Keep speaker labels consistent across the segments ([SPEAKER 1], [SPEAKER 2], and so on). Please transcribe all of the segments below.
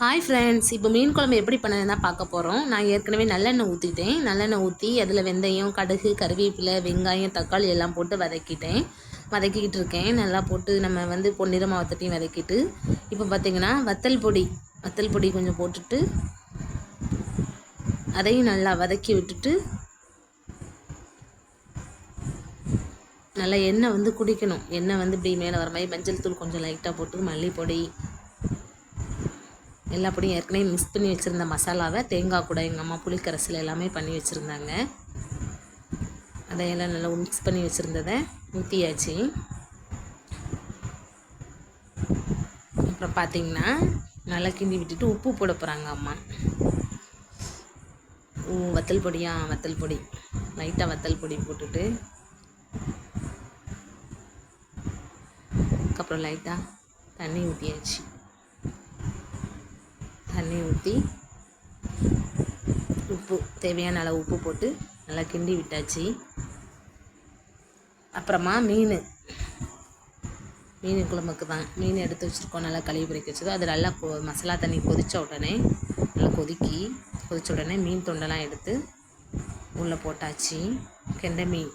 [SPEAKER 1] Hi friends இப்போ மீன் குழம்பு எப்படி பண்ணதுன்னு பார்க்க போகிறோம் நான் ஏற்கனவே நல்லெண்ணெய் ஊற்றிட்டேன் நல்லெண்ணெய் ஊற்றி அதில் வெந்தயம் கடுகு கருவேப்பிலை வெங்காயம் தக்காளி எல்லாம் போட்டு வதக்கிட்டேன். வதக்கிக்கிட்டு இருக்கேன். நல்லா போட்டு நம்ம வந்து பொன்னிறமாக வத்தட்டையும் வதக்கிட்டு இப்போ பார்த்திங்கன்னா வத்தல் பொடி வத்தல் பொடி கொஞ்சம் போட்டுட்டு அதையும் நல்லா வதக்கி விட்டுட்டு நல்லா எண்ணெய் வந்து குடிக்கணும். எண்ணெய் வந்து இப்படி மேலே வர மாதிரி மஞ்சள் தூள் கொஞ்சம் லைட்டாக போட்டு மல்லிப்பொடி எல்லா பொடியும் ஏற்கனவே மிக்ஸ் பண்ணி வச்சுருந்த மசாலாவை தேங்காய் கூட எங்கள் அம்மா புளிக்கரசில் எல்லாமே பண்ணி வச்சுருந்தாங்க. அதையெல்லாம் நல்லா மிக்ஸ் பண்ணி வச்சுருந்ததை ஊற்றியாச்சு அப்புறம் பார்த்திங்கன்னா நல்லா கிண்டி விட்டுட்டு உப்பு போட போகிறாங்க அம்மா. வத்தல் பொடியா? வத்தல் பொடி. லைட்டாக வத்தல் பொடி போட்டுட்டு. அதுக்கப்புறம் லைட்டாக தண்ணி ஊற்றியாச்சு தண்ணி ஊற்றி உப்பு தேவையான அளவு உப்பு போட்டு நல்லா கிண்டி விட்டாச்சு. அப்புறமா மீன். மீன் குழம்புக்கு தான் மீன் எடுத்து வச்சுருக்கோம். நல்லா கழுவி பிடிக்க வச்சதோ. அது நல்லா கொ மசாலா தண்ணி கொதித்த உடனே நல்லா கொதிக்கி கொதித்த உடனே மீன் தொண்டெல்லாம் எடுத்து உள்ளே போட்டாச்சு. கெண்டை மீன்.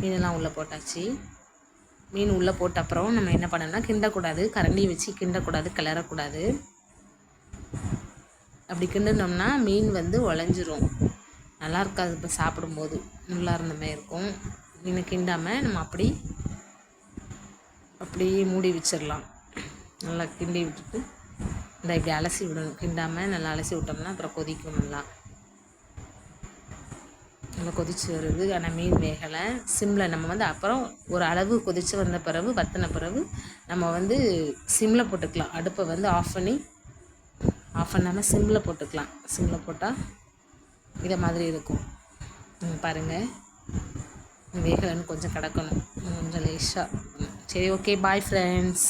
[SPEAKER 1] மீனெல்லாம் உள்ளே போட்டாச்சு. மீன் உள்ளே போட்ட அப்புறம் நம்ம என்ன பண்ணோம்னா கிண்டக்கூடாது. கரண்டி வச்சு கிண்டக்கூடாது கிளறக்கூடாது. அப்படி கிண்டினோம்னா மீன் வந்து உழஞ்சிரும். நல்லா இருக்காது இப்போ சாப்பிடும்போது. நல்லா இருந்த மாதிரி இருக்கும். மீனை கிண்டாமல் நம்ம அப்படி அப்படியே மூடி வச்சிடலாம். நல்லா கிண்டி விட்டுட்டு இந்த இப்படி அலசி விடணும். கிண்டாமல் நல்லா அலசி விட்டோம்னா அப்புறம் கொதிக்கும் நல்லா நல்லா கொதித்து வருது ஆனால் மீன் வேகலை. சிம்மில் நம்ம வந்து அப்புறம் ஒரு அளவு கொதித்து வந்த பிறகு வத்தின பிறகு நம்ம வந்து சிம்மில் போட்டுக்கலாம். அடுப்பை வந்து ஆஃப் பண்ணி ஆஃப் பண்ணாமல் சிம்மில் போட்டுக்கலாம். சிம்மில் போட்டால் இதை மாதிரி இருக்கும். பாருங்கள் வேகலைன்னு கொஞ்சம் கிடக்கணும். கொஞ்சம் லேஷாக சரி ஓகே பாய் ஃப்ரெண்ட்ஸ்